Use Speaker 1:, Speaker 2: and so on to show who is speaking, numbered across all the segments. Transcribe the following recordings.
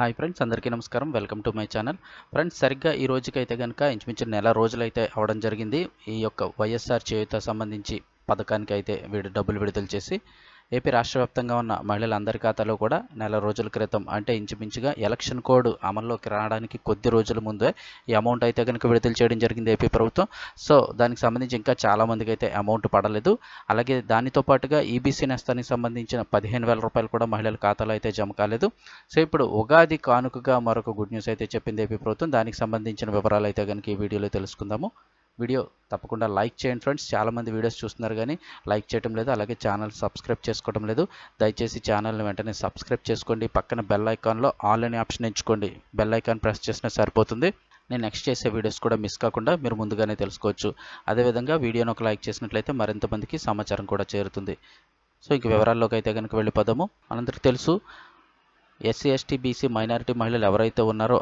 Speaker 1: Hi friends అందరికీ నమస్కారం. Welcome to my channel. Friends సరిగ్గా ఈ రోజుకైతే కనుక ఇంచుమించు నెల రోజులైతే అవడం జరిగింది. ఈ యొక్క వైఎస్ఆర్ చేయుత సంబంధించి పథకానికి అయితే వీడు డబ్బులు విడుదల చేసి ఏపీ రాష్ట్ర వ్యాప్తంగా ఉన్న మహిళలందరి ఖాతాలో కూడా నెల రోజుల క్రితం అంటే ఇంచుమించుగా ఎలక్షన్ కోడ్ అమల్లోకి రావడానికి కొద్ది రోజుల ముందే ఈ అమౌంట్ అయితే కనుక విడుదల చేయడం జరిగింది ఏపీ ప్రభుత్వం. సో దానికి సంబంధించి ఇంకా చాలామందికి అయితే అమౌంట్ పడలేదు. అలాగే దానితో పాటుగా ఈబీసీ నేస్తానికి సంబంధించిన పదిహేను వేల రూపాయలు కూడా మహిళల ఖాతాలో అయితే జమ కాలేదు. సో ఇప్పుడు ఉగాది కానుకగా మరొక గుడ్ న్యూస్ అయితే చెప్పింది ఏపీ ప్రభుత్వం. దానికి సంబంధించిన వివరాలు అయితే కనుక ఈ వీడియోలో తెలుసుకుందాము. వీడియో తప్పకుండా లైక్ చేయండి ఫ్రెండ్స్. చాలామంది వీడియోస్ చూస్తున్నారు కానీ లైక్ చేయడం లేదు అలాగే ఛానల్ సబ్స్క్రైబ్ చేసుకోవడం లేదు. దయచేసి ఛానల్ని వెంటనే సబ్స్క్రైబ్ చేసుకోండి. పక్కన బెల్ ఐకాన్లో ఆల్ అనే ఆప్షన్ ఎంచుకోండి. బెల్ ఐకాన్ ప్రెస్ చేసినా సరిపోతుంది. నేను నెక్స్ట్ చేసే వీడియోస్ కూడా మిస్ కాకుండా మీరు ముందుగానే తెలుసుకోవచ్చు. అదేవిధంగా వీడియోను ఒక లైక్ చేసినట్లయితే మరింత మందికి సమాచారం కూడా చేరుతుంది. సో ఇంక వివరాల్లోకి అయితే కనుక వెళ్ళిపోదాము. మనందరికీ తెలుసు ఎస్సీ ఎస్టీ బీసీ మైనారిటీ మహిళలు ఎవరైతే ఉన్నారో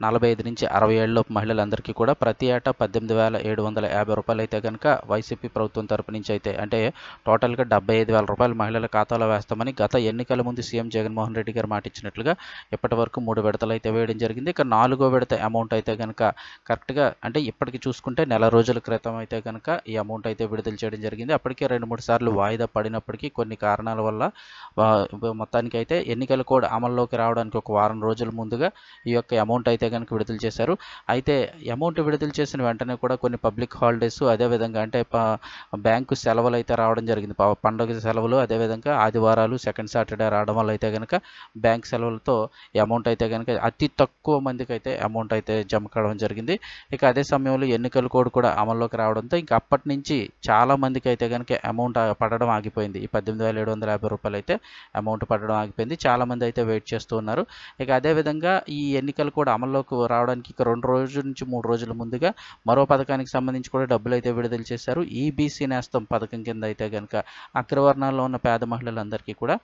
Speaker 1: నలభై ఐదు నుంచి అరవై ఏళ్ళలోపు మహిళలందరికీ కూడా ప్రతి ఏటా పద్దెనిమిది వేల ఏడు వందల యాభై రూపాయలు అయితే కనుక వైసీపీ ప్రభుత్వం తరపు నుంచి అయితే అంటే టోటల్గా డెబ్బై ఐదు వేల రూపాయలు మహిళల ఖాతాలో వేస్తామని గత ఎన్నికల ముందు సీఎం జగన్మోహన్ రెడ్డి గారు మాట ఇచ్చినట్లుగా ఇప్పటి వరకు మూడు విడతలు అయితే వేయడం జరిగింది. ఇక నాలుగో విడత అమౌంట్ అయితే కనుక కరెక్ట్గా అంటే ఇప్పటికి చూసుకుంటే నెల రోజుల క్రితం అయితే కనుక ఈ అమౌంట్ అయితే విడుదల చేయడం జరిగింది. అప్పటికే రెండు మూడు సార్లు వాయిదా పడినప్పటికీ కొన్ని కారణాల వల్ల మొత్తానికి అయితే ఎన్నికల కోడ్ అమల్లోకి రావడానికి ఒక వారం రోజుల ముందుగా ఈ యొక్క అమౌంట్ అయితే కనుక విడుదల చేశారు. అయితే అమౌంట్ విడుదల చేసిన వెంటనే కూడా కొన్ని పబ్లిక్ హాలిడేస్ అదేవిధంగా అంటే బ్యాంకు సెలవులు అయితే రావడం జరిగింది. పండుగ సెలవులు అదేవిధంగా ఆదివారాలు సెకండ్ సాటర్డే రావడం వల్ల అయితే కనుక బ్యాంక్ సెలవులతో అమౌంట్ అయితే కనుక అతి తక్కువ మందికి అయితే అమౌంట్ అయితే జమ కావడం జరిగింది. ఇక అదే సమయంలో ఎన్నికల కోడ్ కూడా అమల్లోకి రావడంతో ఇంకా అప్పటి నుంచి చాలా మందికి అయితే కనుక అమౌంట్ పడడం ఆగిపోయింది. ఈ పద్దెనిమిది వేల ఏడు వందల యాభై రూపాయలు అయితే అమౌంట్ పడడం ఆగిపోయింది. చాలామంది అయితే వెయిట్ చేస్తూ ఉన్నారు. ఇక అదేవిధంగా ఈ ఎన్నికలు కూడా అమల్లోకి రావడానికి ఇక రెండు రోజుల నుంచి మూడు రోజుల ముందుగా మరో పథకానికి సంబంధించి కూడా డబ్బులు అయితే విడుదల చేశారు. ఈబీసీ నేస్తం పథకం కింద అయితే కనుక అగ్రవర్ణాల్లో ఉన్న పేద మహిళలందరికీ కూడా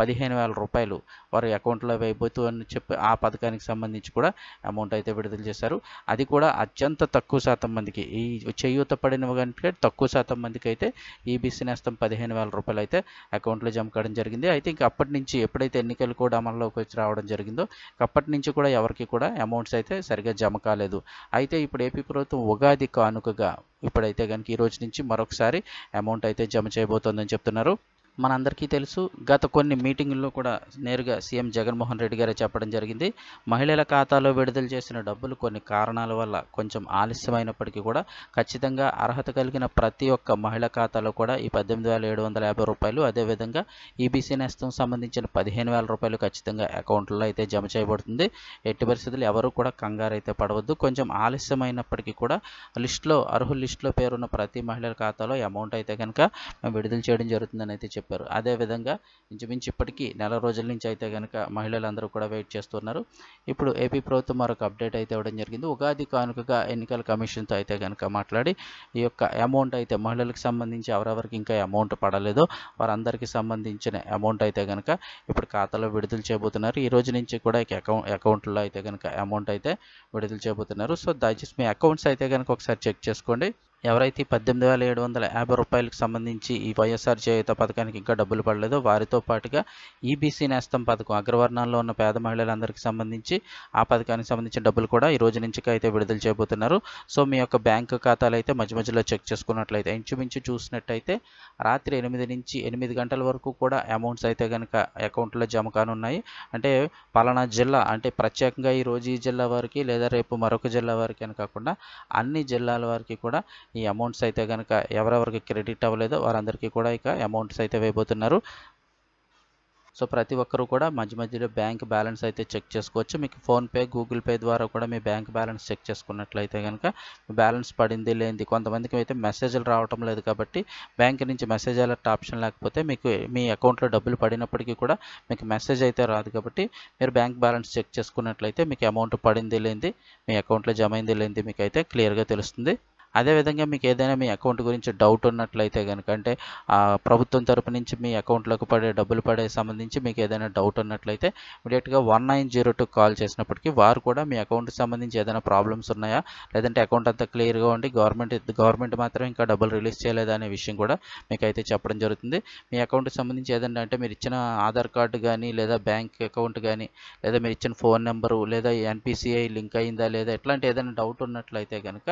Speaker 1: పదిహేను వేల రూపాయలు వారి అకౌంట్లో వేయబోతూ అని చెప్పి ఆ పథకానికి సంబంధించి కూడా అమౌంట్ అయితే విడుదల చేశారు. అది కూడా అత్యంత తక్కువ శాతం మందికి ఈ చేయూత పడిన కంటే తక్కువ శాతం మందికి అయితే ఈబీసీ నేస్తం పదిహేను వేల రూపాయలు అయితే అకౌంట్లో జమ కావడం జరిగింది. అయితే ఇంక అప్పటి నుంచి ఎప్పుడైతే ఎన్నికలు కూడా అమల్లోకి వచ్చి రావడం జరిగిందో అప్పటి నుంచి కూడా ఎవరికి కూడా అమౌంట్స్ అయితే సరిగ్గా జమ కాలేదు. అయితే ఇప్పుడు ఏపీ ప్రభుత్వం ఉగాది కానుకగా ఇప్పుడైతే కనుక ఈ రోజు నుంచి మరొకసారి అమౌంట్ అయితే జమ చేయబోతోందని చెప్తున్నారు. మనందరికీ తెలుసు గత కొన్ని మీటింగుల్లో కూడా నేరుగా సీఎం జగన్మోహన్ రెడ్డి గారే చెప్పడం జరిగింది. మహిళల ఖాతాలో విడుదల చేసిన డబ్బులు కొన్ని కారణాల వల్ల కొంచెం ఆలస్యమైనప్పటికీ కూడా ఖచ్చితంగా అర్హత కలిగిన ప్రతి ఒక్క మహిళ ఖాతాలో కూడా ఈ పద్దెనిమిది వేల ఏడు వందల యాభై రూపాయలు అదేవిధంగా ఈబీసీ నేస్తం సంబంధించిన పదిహేను వేల రూపాయలు ఖచ్చితంగా అకౌంట్లో అయితే జమ చేయబడుతుంది. ఎట్టి పరిస్థితులు ఎవరు కూడా కంగారు అయితే పడవద్దు. కొంచెం ఆలస్యమైనప్పటికీ కూడా లిస్టులో అర్హుల లిస్టులో పేరున్న ప్రతి మహిళల ఖాతాలో అమౌంట్ అయితే కనుక విడుదల చేయడం జరుగుతుందని అయితే చెప్పారు. చెప్పారు. అదేవిధంగా ఇంచుమించు ఇప్పటికీ నెల రోజుల నుంచి అయితే కనుక మహిళలందరూ కూడా వెయిట్ చేస్తున్నారు. ఇప్పుడు ఏపీ ప్రభుత్వం మరొక అప్డేట్ అయితే ఇవ్వడం జరిగింది. ఉగాది కానుకగా ఎన్నికల కమిషన్తో అయితే కనుక మాట్లాడి ఈ యొక్క అమౌంట్ అయితే మహిళలకు సంబంధించి ఎవరెవరికి ఇంకా అమౌంట్ పడలేదో వారందరికీ సంబంధించిన అమౌంట్ అయితే కనుక ఇప్పుడు ఖాతాలో విడుదల చేయబోతున్నారు. ఈ రోజు నుంచి కూడా అకౌంట్ అకౌంట్లో అయితే కనుక అమౌంట్ అయితే విడుదల చేయబోతున్నారు. సో దయచేసి మీ అకౌంట్స్ అయితే కనుక ఒకసారి చెక్ చేసుకోండి. ఎవరైతే పద్దెనిమిది వేల ఏడు వందల యాభై రూపాయలకు సంబంధించి ఈ వైఎస్ఆర్ చేయుత పథకానికి ఇంకా డబ్బులు పడలేదో వారితో పాటుగా ఈబీసీ నేస్తం పథకం అగ్రవర్ణాల్లో ఉన్న పేద మహిళలందరికీ సంబంధించి ఆ పథకానికి సంబంధించిన డబ్బులు కూడా ఈ రోజు నుంచి అయితే విడుదల చేయబోతున్నారు. సో మీ యొక్క బ్యాంకు ఖాతాలు అయితే మధ్య మధ్యలో చెక్ చేసుకున్నట్లయితే ఇంచుమించు చూసినట్టయితే రాత్రి ఎనిమిది నుంచి ఎనిమిది గంటల వరకు కూడా అమౌంట్స్ అయితే కనుక అకౌంట్లో జమ కానున్నాయి. అంటే పలానా జిల్లా అంటే ప్రత్యేకంగా ఈ రోజు ఈ జిల్లా వారికి లేదా రేపు మరొక జిల్లా వారికి అని కాకుండా అన్ని జిల్లాల వారికి కూడా ఈ అమౌంట్స్ అయితే కనుక ఎవరెవరికి క్రెడిట్ అవ్వలేదో వారందరికీ కూడా ఇక అమౌంట్స్ అయితే వేయబోతున్నారు. సో ప్రతి ఒక్కరూ కూడా మధ్య మధ్యలో బ్యాంక్ బ్యాలెన్స్ అయితే చెక్ చేసుకోవచ్చు. మీకు ఫోన్పే గూగుల్ పే ద్వారా కూడా మీ బ్యాంక్ బ్యాలెన్స్ చెక్ చేసుకున్నట్లయితే కనుక బ్యాలెన్స్ పడింది లేనిది కొంతమందికి అయితే మెసేజ్లు రావటం లేదు కాబట్టి బ్యాంక్ నుంచి మెసేజ్ అలర్ట్ ఆప్షన్ లేకపోతే మీకు మీ అకౌంట్లో డబ్బులు పడినప్పటికీ కూడా మీకు మెసేజ్ అయితే రాదు కాబట్టి మీరు బ్యాంక్ బ్యాలెన్స్ చెక్ చేసుకున్నట్లయితే మీకు అమౌంట్ పడింది లేనిది మీ అకౌంట్లో జమ అయింది లేనిది మీకు అయితే క్లియర్గా తెలుస్తుంది. అదేవిధంగా మీకు ఏదైనా మీ అకౌంట్ గురించి డౌట్ ఉన్నట్లయితే కనుక అంటే ప్రభుత్వం తరపు నుంచి మీ అకౌంట్లోకి పడే డబ్బులు పడే సంబంధించి మీకు ఏదైనా డౌట్ ఉన్నట్లయితే ఇమీడియట్గా one nine zero two call చేసినప్పటికీ వారు కూడా మీ అకౌంట్కి సంబంధించి ఏదైనా ప్రాబ్లమ్స్ ఉన్నాయా? లేదంటే అకౌంట్ అంతా క్లియర్గా ఉండి గవర్నమెంట్ గవర్నమెంట్ మాత్రం ఇంకా డబ్బులు రిలీజ్ చేయలేదా అనే విషయం కూడా మీకు అయితే చెప్పడం జరుగుతుంది. మీ అకౌంట్కి సంబంధించి ఏదైనా అంటే మీరు ఇచ్చిన ఆధార్ కార్డు కానీ లేదా బ్యాంక్ అకౌంట్ కానీ లేదా మీరు ఇచ్చిన ఫోన్ నెంబరు లేదా ఎన్పిసిఐ లింక్ అయిందా లేదా ఎట్లాంటి ఏదైనా డౌట్ ఉన్నట్లయితే కనుక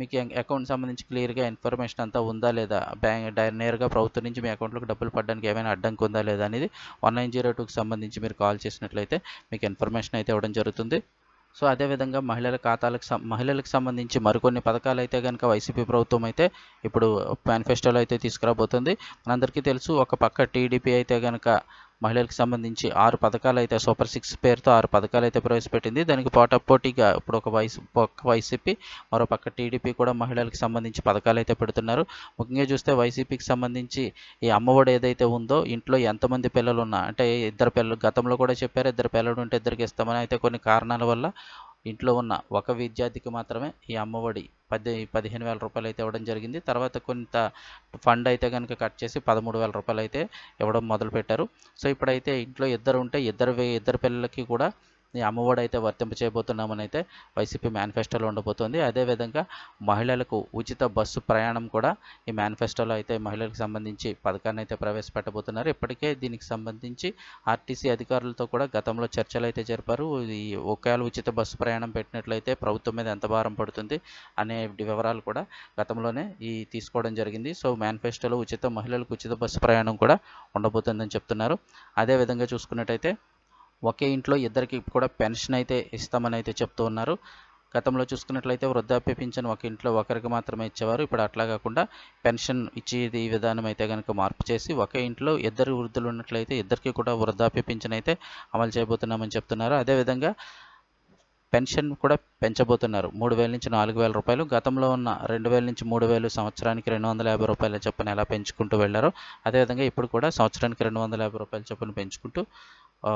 Speaker 1: మీకు అకౌంట్ సంబంధించి క్లియర్గా ఇన్ఫర్మేషన్ అంతా ఉందా లేదా? బ్యాంక్ నేరుగా ప్రభుత్వం నుంచి మీ అకౌంట్లోకి డబ్బులు పడడానికి ఏమైనా అడ్డంకి ఉందా లేదా అనేది వన్ నైన్ జీరో టూకి సంబంధించి మీరు కాల్ చేసినట్లయితే మీకు ఇన్ఫర్మేషన్ అయితే ఇవ్వడం జరుగుతుంది. సో అదేవిధంగా మహిళల ఖాతాలకు మహిళలకు సంబంధించి మరికొన్ని పథకాలు అయితే కనుక వైసీపీ ప్రభుత్వం అయితే ఇప్పుడు మేనిఫెస్టోలో అయితే తీసుకురాబోతుంది. మనందరికీ తెలుసు ఒక పక్క టీడీపీ అయితే కనుక మహిళలకు సంబంధించి ఆరు పథకాలు అయితే సూపర్ సిక్స్ పేరుతో ఆరు పథకాలు అయితే ప్రవేశపెట్టింది. దానికి పోటా పోటీగా ఇప్పుడు ఒక వైస్ ఒక వైసీపీ మరో పక్క టీడీపీ కూడా మహిళలకు సంబంధించి పథకాలు అయితే పెడుతున్నారు. ముఖ్యంగా చూస్తే వైసీపీకి సంబంధించి ఈ అమ్మఒడి ఏదైతే ఉందో ఇంట్లో ఎంతమంది పిల్లలు ఉన్నా అంటే ఇద్దరు పిల్లలు గతంలో కూడా చెప్పారు ఇద్దరు పిల్లలు ఉంటే ఇద్దరికి ఇస్తామని అయితే కొన్ని కారణాల వల్ల ఇంట్లో ఉన్న ఒక విద్యార్థికి మాత్రమే ఈ అమ్మఒడి పది పదిహేను వేల రూపాయలు అయితే ఇవ్వడం జరిగింది. తర్వాత కొంత ఫండ్ అయితే కనుక కట్ చేసి పదమూడు వేల రూపాయలు అయితే ఇవ్వడం మొదలుపెట్టారు. సో ఇప్పుడైతే ఇంట్లో ఇద్దరు ఉంటే ఇద్దరు ఇద్దరు పిల్లలకి కూడా అమ్మఒడి అయితే వర్తింప చేయబోతున్నామని అయితే వైసీపీ మేనిఫెస్టోలో ఉండబోతోంది. అదేవిధంగా మహిళలకు ఉచిత బస్సు ప్రయాణం కూడా ఈ మేనిఫెస్టోలో అయితే మహిళలకు సంబంధించి పథకాన్ని అయితే ప్రవేశపెట్టబోతున్నారు. ఇప్పటికే దీనికి సంబంధించి ఆర్టీసీ అధికారులతో కూడా గతంలో చర్చలు అయితే జరిపారు. ఈ ఒకవేళ ఉచిత బస్సు ప్రయాణం పెట్టినట్లయితే ప్రభుత్వం మీద ఎంత భారం పడుతుంది అనే వివరాలు కూడా గతంలోనే ఈ తీసుకోవడం జరిగింది. సో మేనిఫెస్టోలో ఉచిత మహిళలకు ఉచిత బస్సు ప్రయాణం కూడా ఉండబోతుందని చెప్తున్నారు. అదేవిధంగా చూసుకున్నట్టయితే ఒకే ఇంట్లో ఇద్దరికి కూడా పెన్షన్ అయితే ఇస్తామని అయితే చెప్తూ ఉన్నారు. గతంలో చూసుకున్నట్లయితే వృద్ధాప్య పింఛన్ ఒక ఇంట్లో ఒకరికి మాత్రమే ఇచ్చేవారు. ఇప్పుడు అట్లా కాకుండా పెన్షన్ ఇచ్చేది ఈ విధానం అయితే కనుక మార్పు చేసి ఒకే ఇంట్లో ఇద్దరు వృద్ధులు ఉన్నట్లయితే ఇద్దరికి కూడా వృద్ధాప్య పింఛన్ అయితే అమలు చేయబోతున్నామని చెప్తున్నారు. అదేవిధంగా పెన్షన్ కూడా పెంచబోతున్నారు. మూడు వేల నుంచి నాలుగు వేల రూపాయలు. గతంలో ఉన్న రెండు వేల నుంచి మూడు వేలు సంవత్సరానికి రెండు వందల యాభై రూపాయల చొప్పున ఎలా పెంచుకుంటూ వెళ్ళారో అదేవిధంగా ఇప్పుడు కూడా సంవత్సరానికి రెండు వందల యాభై రూపాయల చొప్పున పెంచుకుంటూ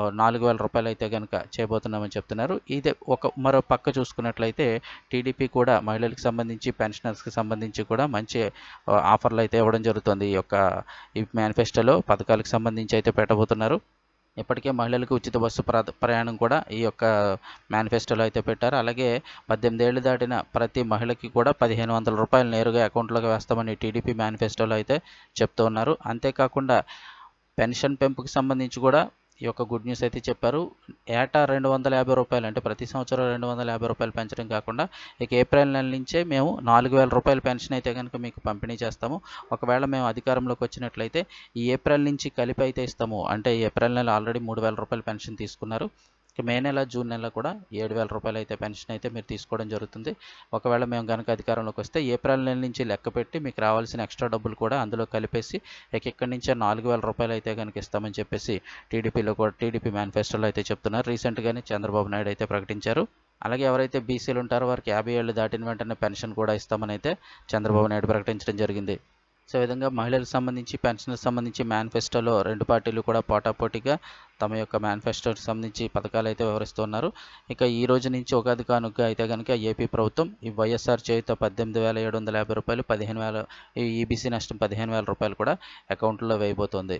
Speaker 1: నాలుగు వేల రూపాయలు అయితే కనుక చేయబోతున్నామని చెప్తున్నారు. ఇదే ఒక మరో పక్క చూసుకున్నట్లయితే టీడీపీ కూడా మహిళలకు సంబంధించి పెన్షనర్స్కి సంబంధించి కూడా మంచి ఆఫర్లు అయితే ఇవ్వడం జరుగుతుంది ఈ యొక్క ఈ మేనిఫెస్టోలో. పథకాలకు సంబంధించి అయితే పెట్టబోతున్నారు. ఇప్పటికే మహిళలకు ఉచిత బస్సు ప్ర- ప్రయాణం కూడా ఈ యొక్క మేనిఫెస్టోలో అయితే పెట్టారు. అలాగే పద్దెనిమిది ఏళ్ళు దాటిన ప్రతి మహిళకి కూడా పదిహేను వందల రూపాయలు నేరుగా అకౌంట్లోకి వేస్తామని టీడీపీ మేనిఫెస్టోలో అయితే చెప్తూ ఉన్నారు. అంతేకాకుండా పెన్షన్ పెంపుకి సంబంధించి కూడా ఈ యొక్క గుడ్ న్యూస్ అయితే చెప్పారు. ఏటా రెండు వందల యాభై రూపాయలు అంటే ప్రతి సంవత్సరం రెండు వందల యాభై రూపాయలు పెంచడం కాకుండా ఇక ఏప్రిల్ నెల నుంచే మేము నాలుగు వేల రూపాయల పెన్షన్ అయితే కనుక మీకు పంపిణీ చేస్తాము. ఒకవేళ మేము అధికారంలోకి వచ్చినట్లయితే ఈ ఏప్రిల్ నుంచి కలిపి అయితే ఇస్తాము. అంటే ఈ ఏప్రిల్ నెల ఆల్రెడీ మూడు వేల రూపాయల పెన్షన్ తీసుకున్నారు. మే నెల జూన్ నెల కూడా ఏడు వేల రూపాయలు అయితే పెన్షన్ అయితే మీరు తీసుకోవడం జరుగుతుంది. ఒకవేళ మేము కనుక అధికారంలోకి వస్తే ఏప్రిల్ నెల నుంచి లెక్క పెట్టి మీకు రావాల్సిన ఎక్స్ట్రా డబ్బులు కూడా అందులో కలిపేసి ఇక ఇక్కడి నుంచే నాలుగు వేల రూపాయలు అయితే కనుక ఇస్తామని చెప్పేసి టీడీపీలో కూడా టీడీపీ మేనిఫెస్టోలో అయితే చెప్తున్నారు. రీసెంట్గానే చంద్రబాబు నాయుడు అయితే ప్రకటించారు. అలాగే ఎవరైతే బీసీలు ఉంటారో వారికి యాభై ఏళ్ళు దాటిన వెంటనే పెన్షన్ కూడా ఇస్తామని అయితే చంద్రబాబు నాయుడు ప్రకటించడం జరిగింది. సో విధంగా మహిళలకు సంబంధించి పెన్షన్లకు సంబంధించి మేనిఫెస్టోలో రెండు పార్టీలు కూడా పోటాపోటీగా తమ యొక్క మేనిఫెస్టోకి సంబంధించి పథకాలు అయితే వివరిస్తున్నారు. ఇక ఈ రోజు నుంచి ఉగాది కానుక అయితే కనుక ఏపీ ప్రభుత్వం ఈ వైఎస్ఆర్ చేయుత పద్దెనిమిది వేల ఏడు వందల యాభై రూపాయలు పదిహేను వేల ఈ ఈబీసీ నష్టం పదిహేను వేల రూపాయలు కూడా అకౌంట్లో వేయబోతోంది.